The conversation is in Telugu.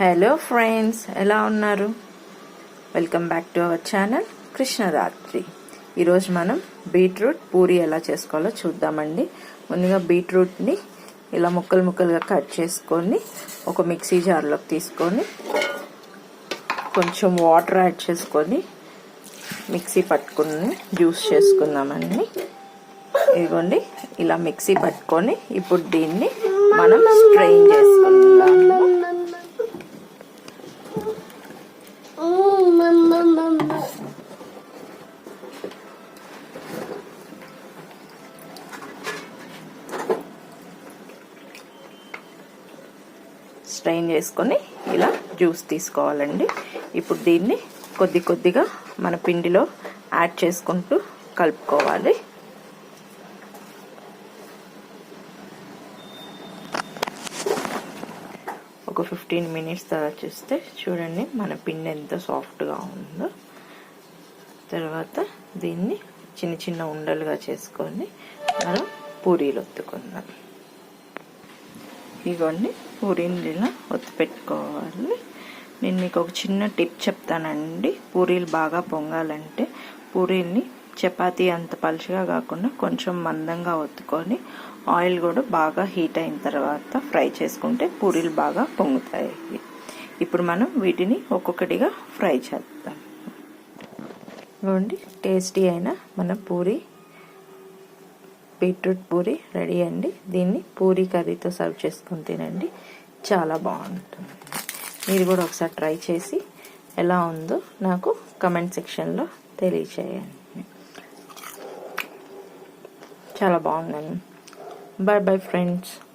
హలో ఫ్రెండ్స్ ఎలా ఉన్నారు? Welcome back to our channel కృష్ణరాత్రి ఈరోజు మనం బీట్రూట్ పూరి ఎలా చేసుకోవాలో చూద్దామండి. ముందుగా బీట్రూట్ని ఇలా ముక్కలు ముక్కలుగా కట్ చేసుకొని ఒక మిక్సీ జార్లోకి తీసుకొని కొంచెం వాటర్ యాడ్ చేసుకొని మిక్సీ పట్టుకుని జ్యూస్ చేసుకుందామండి. ఇదిగోండి ఇలా మిక్సీ పట్టుకొని ఇప్పుడు దీన్ని మనం స్ట్రెయిన్ చేసుకుందాం. స్ట్రెయిన్ చేసుకొని ఇలా జ్యూస్ తీసుకోవాలండి. ఇప్పుడు దీన్ని కొద్ది కొద్దిగా మన పిండిలో యాడ్ చేసుకుంటూ కలుపుకోవాలి. ఒక ఫిఫ్టీన్ మినిట్స్ తర్వాత చూస్తే చూడండి మన పిండి ఎంత సాఫ్ట్గా ఉందో. తర్వాత దీన్ని చిన్న చిన్న ఉండలుగా చేసుకొని మనం పూరీలు ఒత్తుకుందాం. ఇవన్నీ పూరీలా ఇలా ఒత్తి పెట్టుకోవాలి. నేను మీకు ఒక చిన్న టిప్ చెప్తానండి. పూరీలు బాగా పొంగాలంటే పూరీల్ని చపాతీ అంత పలుచగా కాకుండా కొంచెం మందంగా ఒత్తుకొని ఆయిల్ కూడా బాగా హీట్ అయిన తర్వాత ఫ్రై చేసుకుంటే పూరీలు బాగా పొంగుతాయి. ఇప్పుడు మనం వీటిని ఒక్కొక్కటిగా ఫ్రై చేద్దాం. ఇవ్వండి టేస్టీ అయిన మన పూరి బీట్రూట్ పూరి రెడీ అండి. దీన్ని పూరి కర్రీతో సర్వ్ చేసుకుని తినండి. చాలా బాగుంటుంది. మీరు కూడా ఒకసారి ట్రై చేసి ఎలా ఉందో నాకు కమెంట్ సెక్షన్లో తెలియచేయండి. చాలా బాగుందండి. Bye bye friends.